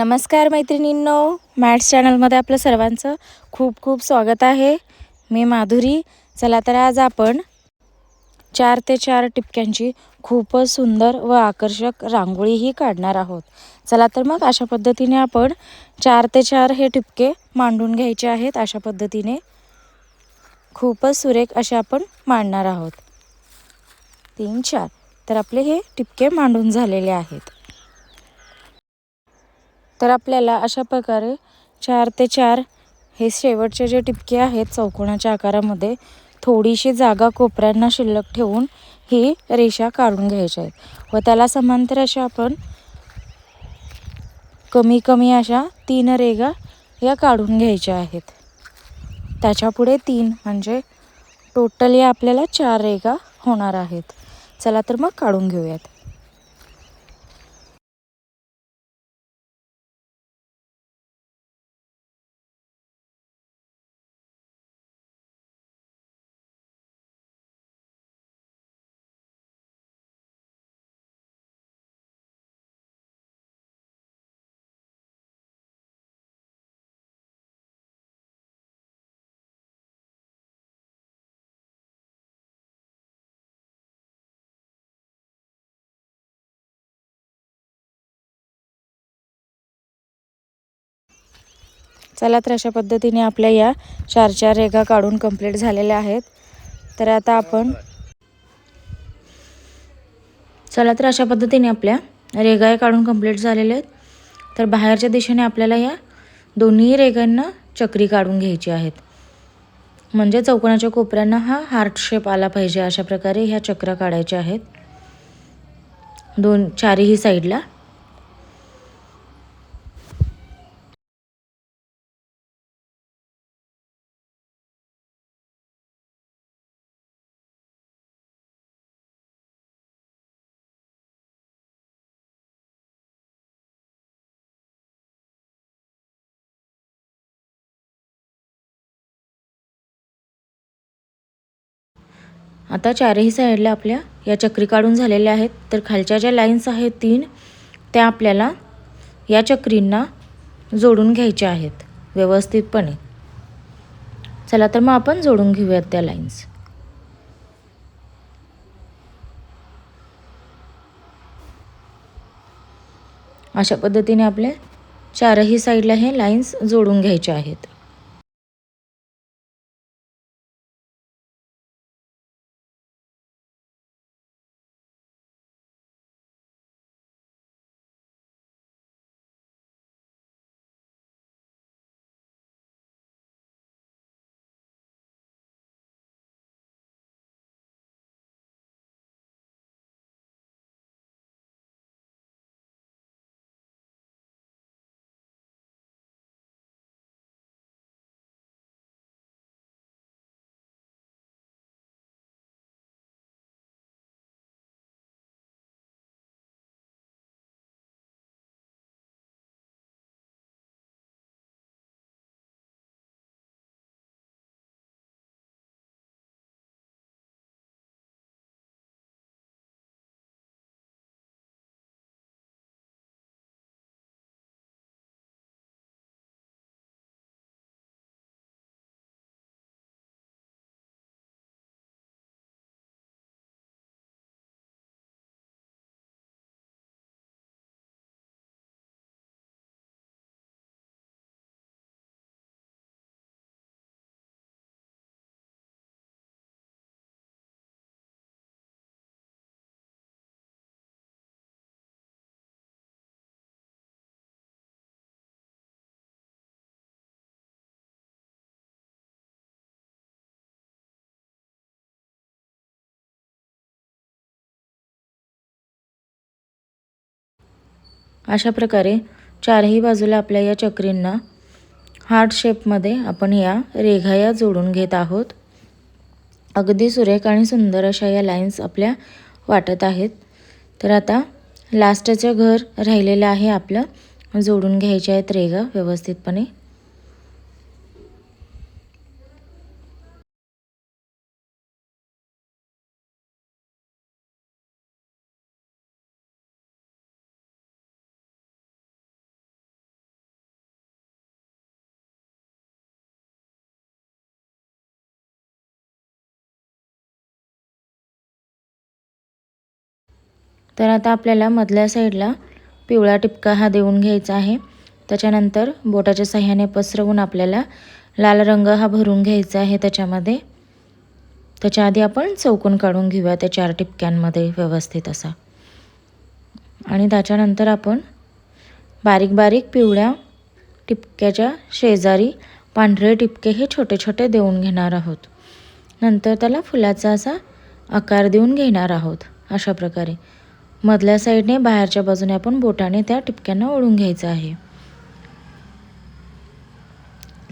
नमस्कार मैत्रिणींनो मॅट्स चॅनलमध्ये आपलं सर्वांचं खूप खूप स्वागत आहे. मी माधुरी. चला तर आज आपण चार ते चार टिपक्यांची खूपच सुंदर व आकर्षक रांगोळीही काढणार आहोत. चला तर मग अशा पद्धतीने आपण चार ते चार हे टिपके मांडून घ्यायचे आहेत. अशा पद्धतीने खूपच सुरेख असे आपण मांडणार आहोत. तीन चार. तर आपले हे टिपके मांडून झालेले आहेत. तर आपल्याला अशा प्रकारे चार ते चार हे शेवटचे जे टिपके आहेत चौकोनाच्या आकारामध्ये थोडीशी जागा कोपऱ्यांना शिल्लक ठेवून ही रेषा काढून घ्यायच्या आहेत. व त्याला समांतर अशा आपण कमी कमी अशा तीन रेगा या काढून घ्यायच्या आहेत. त्याच्यापुढे तीन म्हणजे टोटल या आपल्याला चार रेगा होणार आहेत. चला तर मग काढून घेऊयात. चला तर अशा पद्धतीने आपल्या या चार चार रेगा काढून कंप्लीट झालेल्या आहेत. तर आता आपण चला तर अशा पद्धतीने आपल्या रेगा काढून कंप्लीट झालेल्या आहेत. तर बाहेरच्या दिशेने आपल्याला या दोन्ही रेगांना चक्री काढून घ्यायची आहेत. म्हणजे चौकोनाच्या कोपऱ्यांना हा हार्ट शेप आला पाहिजे अशा प्रकारे ह्या चक्र काढायच्या आहेत. दोन चारही साईडला आता चारही साईडला आपल्या या चक्री काढून झालेल्या आहेत. तर खालच्या ज्या लाईन्स आहेत तीन त्या आपल्याला या चक्रींना जोडून घ्यायच्या आहेत व्यवस्थितपणे. चला तर मग आपण जोडून घेऊयात त्या लाईन्स अशा पद्धतीने आपल्या चारही साईडला हे लाईन्स जोडून घ्यायचे आहेत. अशा प्रकारे चारही बाजूला आपल्या या चक्रींना हार्ट शेपमध्ये आपण या रेघा या जोडून घेत आहोत. अगदी सुरेख आणि सुंदर अशा या लाईन्स आपल्या वाटत आहेत. तर आता लास्टचं घर राहिलेलं आहे आपलं. जोडून घ्यायच्या आहेत रेगा व्यवस्थितपणे. तर आता आपल्याला मधल्या साईडला पिवळा टिपका हा देऊन घ्यायचा आहे. त्याच्यानंतर बोटाच्या साह्याने पसरवून आपल्याला लाल रंग हा भरून घ्यायचा आहे त्याच्यामध्ये. त्याच्या आधी आपण चौकून काढून घेऊया त्या चार टिपक्यांमध्ये व्यवस्थित असा. आणि त्याच्यानंतर आपण बारीक बारीक पिवळ्या टिपक्याच्या शेजारी पांढरे टिपके हे छोटे छोटे देऊन घेणार आहोत. नंतर त्याला फुलाचा असा आकार देऊन घेणार आहोत अशा प्रकारे. मधल्या साईडने बाहेरच्या बाजूने आपण बोटाने त्या टिपक्यांना ओढून घ्यायचं आहे.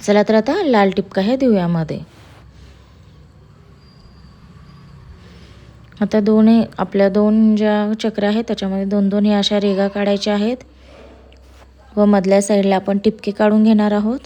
चला तर आता लाल टिपका हे दिव्यामध्ये आता दोन आपल्या दोन ज्या चक्र आहेत त्याच्यामध्ये दोन दोन ह्या अशा रेगा काढायच्या आहेत. व मधल्या साईडला आपण टिपके काढून घेणार आहोत.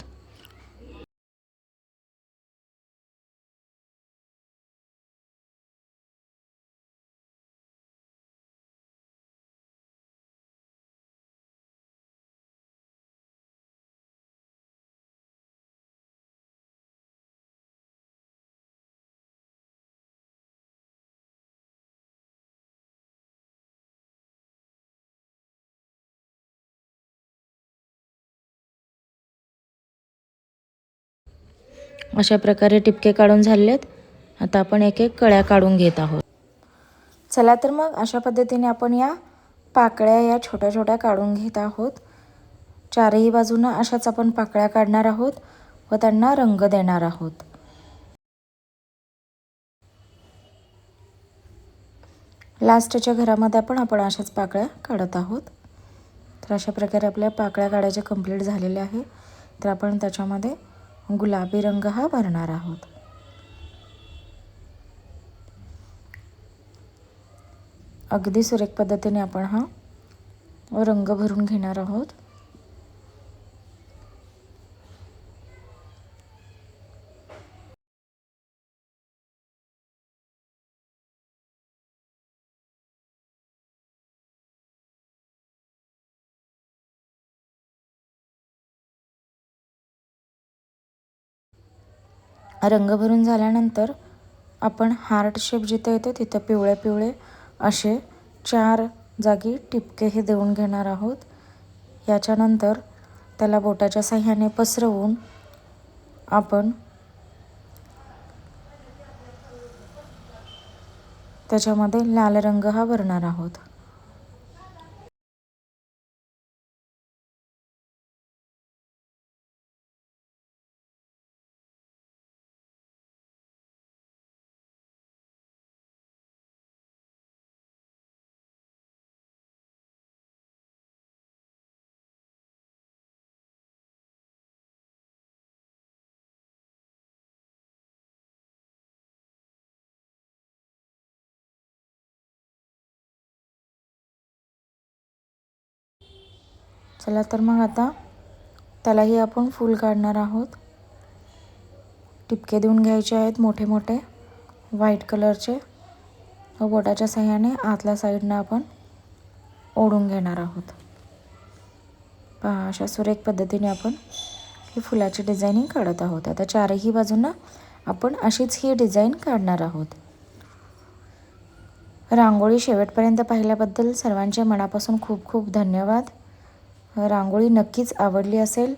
अशा प्रकारे टिपके काढून झालेत. आता आपण एक एक कळ्या काढून घेत आहोत. चला तर मग अशा पद्धतीने आपण या पाकळ्या या छोट्या छोट्या काढून घेत आहोत. चारही बाजूनं अशाच आपण पाकळ्या काढणार आहोत व त्यांना रंग देणार आहोत. लास्टच्या घरामध्ये पण आपण अशाच पाकळ्या काढत आहोत. तर अशा प्रकारे आपल्या पाकळ्या काढायच्या कंप्लीट झालेल्या आहे. तर आपण त्याच्यामध्ये गुलाबी रंग हा भरणार आहोत. अगदी सुरेख पद्धतीने आपण हा रंग भरून घेणार आहोत. रंग भरून झाल्यानंतर आपण हार्ट शेप जिथं येतो तिथं पिवळे पिवळे असे चार जागी टिपके हे देऊन घेणार आहोत. याच्यानंतर त्याला बोटाच्या साह्याने पसरवून आपण त्याच्यामध्ये लाल रंग हा भरणार आहोत. चला तर मग आता त्यालाही आपण फूल काढणार आहोत. टिपके देऊन घ्यायचे आहेत मोठे मोठे व्हाईट कलरचे व बोटाच्या सहाय्याने आतल्या साईडनं आपण ओढून घेणार आहोत. पहा अशा सुरेख पद्धतीने आपण ही फुलाची डिझाईनिंग काढत आहोत. आता चारही बाजूंना आपण अशीच ही डिझाईन काढणार आहोत. रांगोळी शेवटपर्यंत पाहिल्याबद्दल सर्वांच्या मनापासून खूप खूप धन्यवाद. रांगोळी नक्कीच आवडली असेल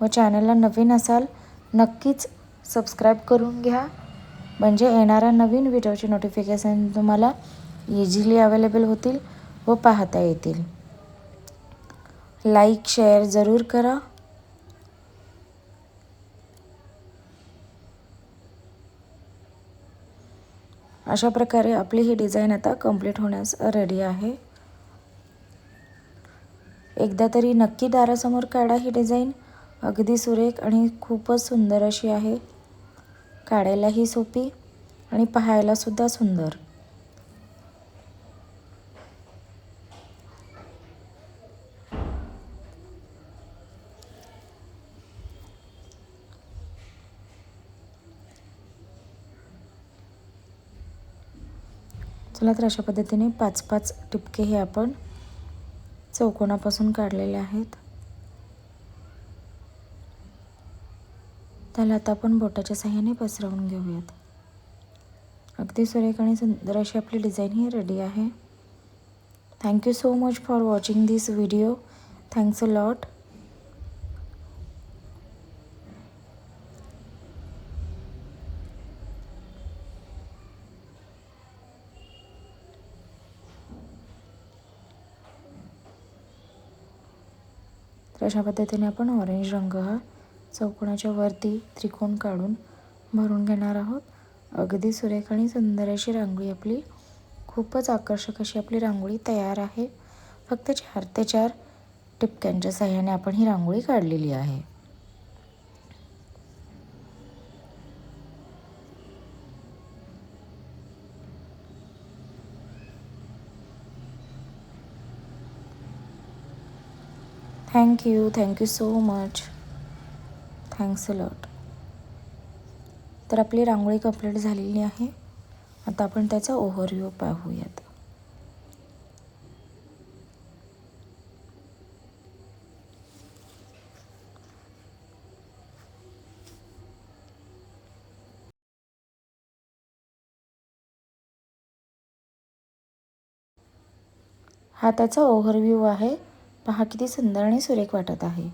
व चॅनलला नवीन असाल नक्कीच सबस्क्राईब करून घ्या. म्हणजे येणाऱ्या नवीन व्हिडिओचे नोटिफिकेशन तुम्हाला इझिली अवेलेबल होतील व पाहता येतील. लाईक शेअर जरूर करा. अशा प्रकारे आपली ही डिझाईन आता कंप्लीट होण्यास रेडी आहे. एकदा तरी नक्की दारासमोर काढा ही डिझाईन. अगदी सुरेख आणि खूपच सुंदर अशी आहे. काढायलाही सोपी आणि पाहायलासुद्धा सुंदर. चला तर अशा पद्धतीने पाच पाच टिपके हे आपण चौकोनापासून काढलेले आहेत. त्याला आता आपण बोटाच्या साह्याने पसरवून घेऊयात. अगदी सुरेख आणि सुंदर अशी आपली डिझाईन ही रेडी आहे. Thank you so much for watching this video thanks a lot तर अशा पद्धतीने आपण ऑरेंज रंग हा चौकोनाच्या वरती त्रिकोण काढून भरून घेणार आहोत. अगदी सुरेख आणि सुंदर अशी रांगोळी आपली खूपच आकर्षक अशी आपली रांगोळी तयार आहे. फक्त चार ते चार टिपक्यांच्या सहाय्याने आपण ही रांगोळी काढलेली आहे. Thank you thank you so much thanks lot तर आपली रांगोळी कंप्लीट झालेली आहे. आता आपण त्याचा ओव्हरव्ह्यू पाहूयात. हा त्याचा ओव्हरव्ह्यू आहे. पहा किती सुंदर आणि सुरेख वाटत आहे.